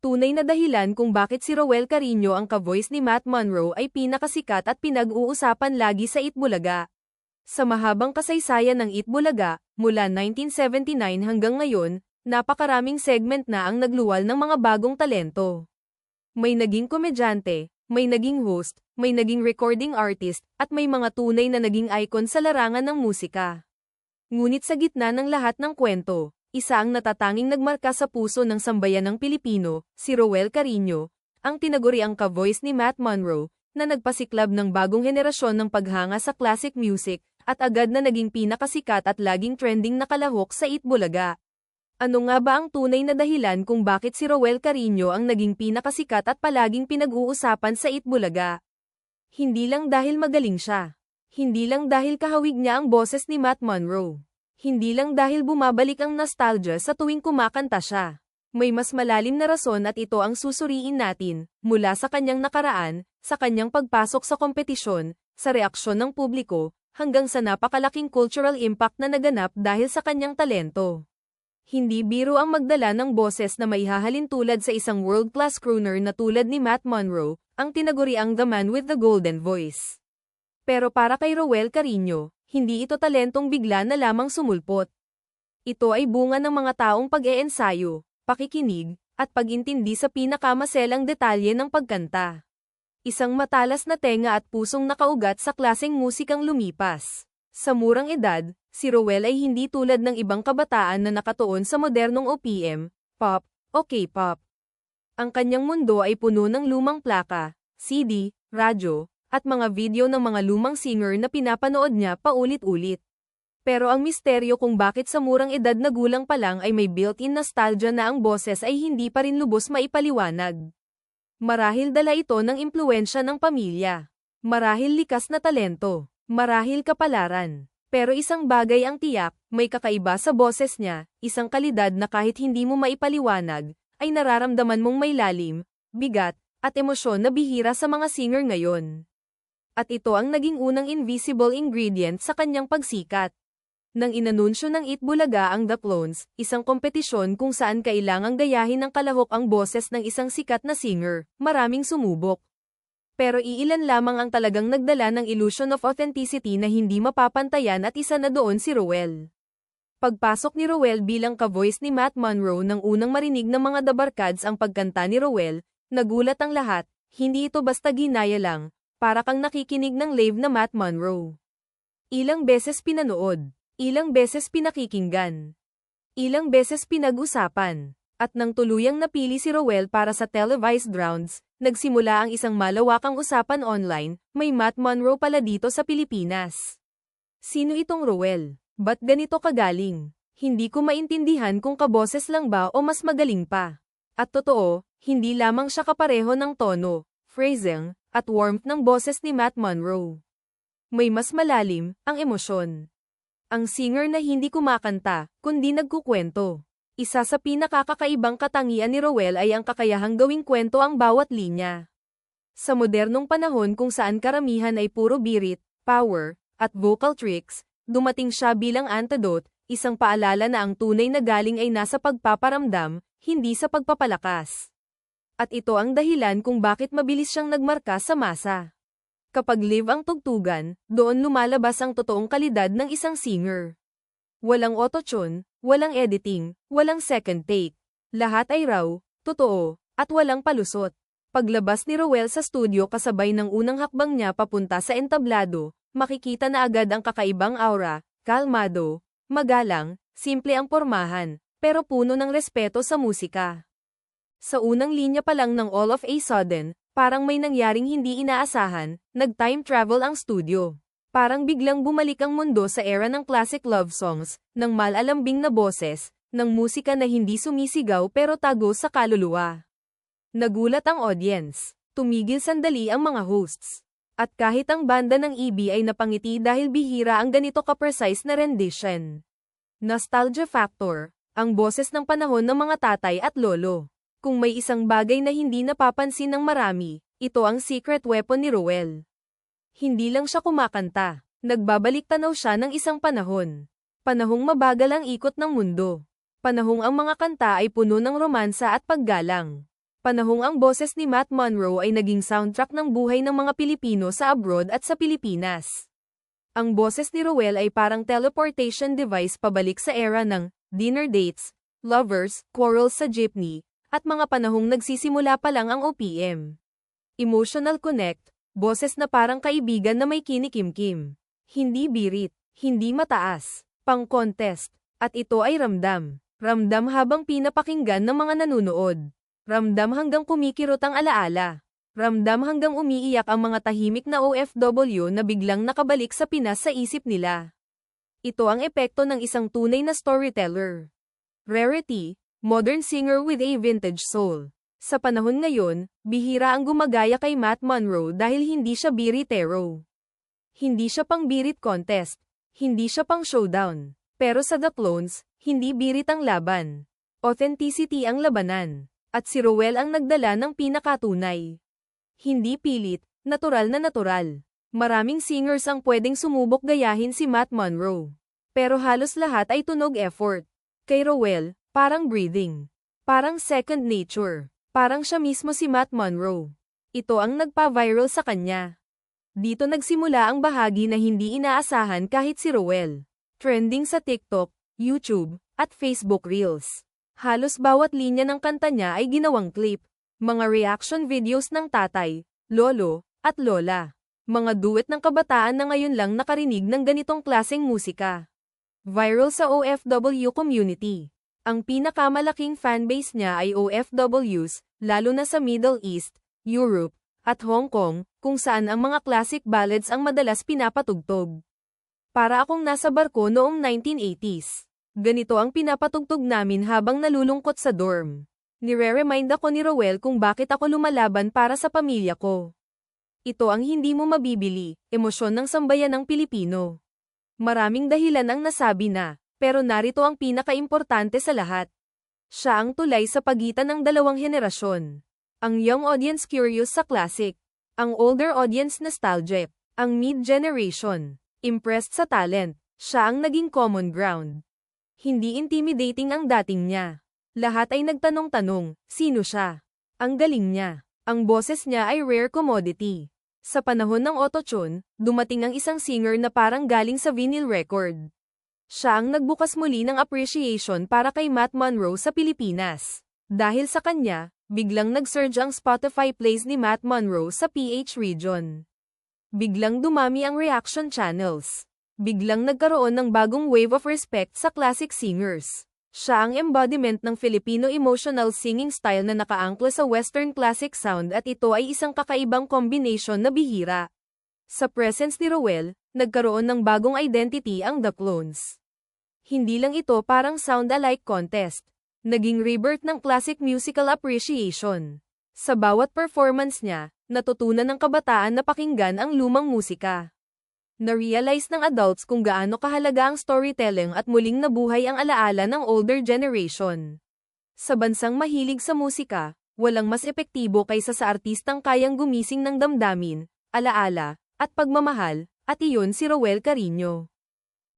tunay na dahilan kung bakit si Roel Carino ang ka-voice ni Matt Monroe ay pinakasikat at pinag-uusapan lagi sa Itbulaga. Sa mahabang kasaysayan ng Itbulaga, mula 1979 hanggang ngayon, napakaraming segment na ang nagluwal ng mga bagong talento. May naging komedyante, may naging host, may naging recording artist, at may mga tunay na naging icon sa larangan ng musika. Ngunit sa gitna ng lahat ng kwento, isa ang natatanging nagmarka sa puso ng sambayan ng Pilipino, si Roel Carino, ang tinaguriang ka-voice ni Matt Monroe, na nagpasiklab ng bagong henerasyon ng paghanga sa classic music, at agad na naging pinakasikat at laging trending na kalahok sa Itbulaga. Ano nga ba ang tunay na dahilan kung bakit si Roel Carino ang naging pinakasikat at palaging pinag-uusapan sa Itbulaga? Hindi lang dahil magaling siya. Hindi lang dahil kahawig niya ang boses ni Matt Monroe. Hindi lang dahil bumabalik ang nostalgia sa tuwing kumakanta siya. May mas malalim na rason at ito ang susuriin natin, mula sa kanyang nakaraan, sa kanyang pagpasok sa kompetisyon, sa reaksyon ng publiko, hanggang sa napakalaking cultural impact na naganap dahil sa kanyang talento. Hindi biro ang magdala ng boses na maihahalin tulad sa isang world-class crooner na tulad ni Matt Monroe, ang tinaguriang The Man with the Golden Voice. Pero para kay Roel Carino, hindi ito talentong bigla na lamang sumulpot. Ito ay bunga ng mga taong pag-eensayo, pakikinig, at pag-intindi sa pinakamaselang detalye ng pagkanta. Isang matalas na tenga at pusong nakaugat sa klaseng musikang lumipas. Sa murang edad, si Roel ay hindi tulad ng ibang kabataan na nakatuon sa modernong OPM, pop, o K-pop. Ang kanyang mundo ay puno ng lumang plaka, CD, radyo, at mga video ng mga lumang singer na pinapanood niya paulit-ulit. Pero ang misteryo kung bakit sa murang edad na gulang pa lang ay may built-in nostalgia na ang boses ay hindi pa rin lubos maipaliwanag. Marahil dala ito ng impluensya ng pamilya. Marahil likas na talento. Marahil kapalaran. Pero isang bagay ang tiyak, may kakaiba sa boses niya, isang kalidad na kahit hindi mo maipaliwanag, ay nararamdaman mong may lalim, bigat, at emosyon na bihira sa mga singer ngayon at ito ang naging unang invisible ingredient sa kanyang pagsikat. Nang inanunsyo ng Itbulaga ang The Clones, isang kompetisyon kung saan kailangang gayahin ng kalahok ang boses ng isang sikat na singer, maraming sumubok. Pero iilan lamang ang talagang nagdala ng illusion of authenticity na hindi mapapantayan at isa na doon si Roel. Pagpasok ni Roel bilang ka-voice ni Matt Monroe nang unang marinig ng mga dabarkads ang pagkanta ni Roel, nagulat ang lahat, hindi ito basta ginaya lang, para kang nakikinig ng live na Matt Monroe. Ilang beses pinanood, ilang beses pinakikinggan, ilang beses pinag-usapan, at nang tuluyang napili si Rowell para sa televised rounds, nagsimula ang isang malawakang usapan online, may Matt Monroe pala dito sa Pilipinas. Sino itong Rowell? Ba't ganito kagaling? Hindi ko maintindihan kung kaboses lang ba o mas magaling pa. At totoo, hindi lamang siya kapareho ng tono, phrasing, at warmth ng boses ni Matt Monroe. May mas malalim, ang emosyon. Ang singer na hindi kumakanta, kundi nagkukwento. Isa sa pinakakakaibang katangian ni Rowell ay ang kakayahang gawing kwento ang bawat linya. Sa modernong panahon kung saan karamihan ay puro birit, power, at vocal tricks, dumating siya bilang antidote, isang paalala na ang tunay na galing ay nasa pagpaparamdam, hindi sa pagpapalakas at ito ang dahilan kung bakit mabilis siyang nagmarka sa masa. Kapag live ang tugtugan, doon lumalabas ang totoong kalidad ng isang singer. Walang autotune, walang editing, walang second take. Lahat ay raw, totoo, at walang palusot. Paglabas ni Rowell sa studio kasabay ng unang hakbang niya papunta sa entablado, makikita na agad ang kakaibang aura, kalmado, magalang, simple ang pormahan, pero puno ng respeto sa musika. Sa unang linya pa lang ng all of a sudden, parang may nangyaring hindi inaasahan, nag-time travel ang studio. Parang biglang bumalik ang mundo sa era ng classic love songs, ng malalambing na boses, ng musika na hindi sumisigaw pero tago sa kaluluwa. Nagulat ang audience. Tumigil sandali ang mga hosts. At kahit ang banda ng EB ay napangiti dahil bihira ang ganito ka-precise na rendition. Nostalgia factor, ang boses ng panahon ng mga tatay at lolo. Kung may isang bagay na hindi napapansin ng marami, ito ang secret weapon ni Roel. Hindi lang siya kumakanta, nagbabalik tanaw siya ng isang panahon. Panahong mabagal ang ikot ng mundo. Panahong ang mga kanta ay puno ng romansa at paggalang. Panahong ang boses ni Matt Monroe ay naging soundtrack ng buhay ng mga Pilipino sa abroad at sa Pilipinas. Ang boses ni Rowell ay parang teleportation device pabalik sa era ng dinner dates, lovers, quarrels sa jeepney, at mga panahong nagsisimula pa lang ang OPM. Emotional Connect, boses na parang kaibigan na may kinikimkim. Hindi birit, hindi mataas, pang contest, at ito ay ramdam. Ramdam habang pinapakinggan ng mga nanunood. Ramdam hanggang kumikirot ang alaala. Ramdam hanggang umiiyak ang mga tahimik na OFW na biglang nakabalik sa Pinas sa isip nila. Ito ang epekto ng isang tunay na storyteller. Rarity, modern singer with a vintage soul. Sa panahon ngayon, bihira ang gumagaya kay Matt Monroe dahil hindi siya biritero. Hindi siya pang birit contest. Hindi siya pang showdown. Pero sa The Clones, hindi birit ang laban. Authenticity ang labanan. At si Rowell ang nagdala ng pinakatunay. Hindi pilit, natural na natural. Maraming singers ang pwedeng sumubok gayahin si Matt Monroe. Pero halos lahat ay tunog effort. Kay Rowell, parang breathing. Parang second nature. Parang siya mismo si Matt Monroe. Ito ang nagpa-viral sa kanya. Dito nagsimula ang bahagi na hindi inaasahan kahit si Rowell. Trending sa TikTok, YouTube, at Facebook Reels. Halos bawat linya ng kanta niya ay ginawang clip. Mga reaction videos ng tatay, lolo, at lola. Mga duet ng kabataan na ngayon lang nakarinig ng ganitong klaseng musika. Viral sa OFW community. Ang pinakamalaking fanbase niya ay OFWs, lalo na sa Middle East, Europe, at Hong Kong, kung saan ang mga classic ballads ang madalas pinapatugtog. Para akong nasa barko noong 1980s. Ganito ang pinapatugtog namin habang nalulungkot sa dorm. Nire-remind ako ni Rowell kung bakit ako lumalaban para sa pamilya ko. Ito ang hindi mo mabibili, emosyon ng sambayan ng Pilipino. Maraming dahilan ang nasabi na, pero narito ang pinakaimportante sa lahat. Siya ang tulay sa pagitan ng dalawang henerasyon. Ang young audience curious sa classic. Ang older audience nostalgic. Ang mid-generation. Impressed sa talent. Siya ang naging common ground. Hindi intimidating ang dating niya. Lahat ay nagtanong-tanong, sino siya? Ang galing niya. Ang boses niya ay rare commodity. Sa panahon ng autotune, dumating ang isang singer na parang galing sa vinyl record. Siya ang nagbukas muli ng appreciation para kay Matt Monroe sa Pilipinas. Dahil sa kanya, biglang nag-surge ang Spotify plays ni Matt Monroe sa PH region. Biglang dumami ang reaction channels biglang nagkaroon ng bagong wave of respect sa classic singers. Siya ang embodiment ng Filipino emotional singing style na nakaangkla sa Western classic sound at ito ay isang kakaibang combination na bihira. Sa presence ni Rowell, nagkaroon ng bagong identity ang The Clones. Hindi lang ito parang sound-alike contest. Naging rebirth ng classic musical appreciation. Sa bawat performance niya, natutunan ng kabataan na pakinggan ang lumang musika. Na-realize ng adults kung gaano kahalaga ang storytelling at muling nabuhay ang alaala ng older generation. Sa bansang mahilig sa musika, walang mas epektibo kaysa sa artistang kayang gumising ng damdamin, alaala, at pagmamahal, at iyon si Rowell Carino.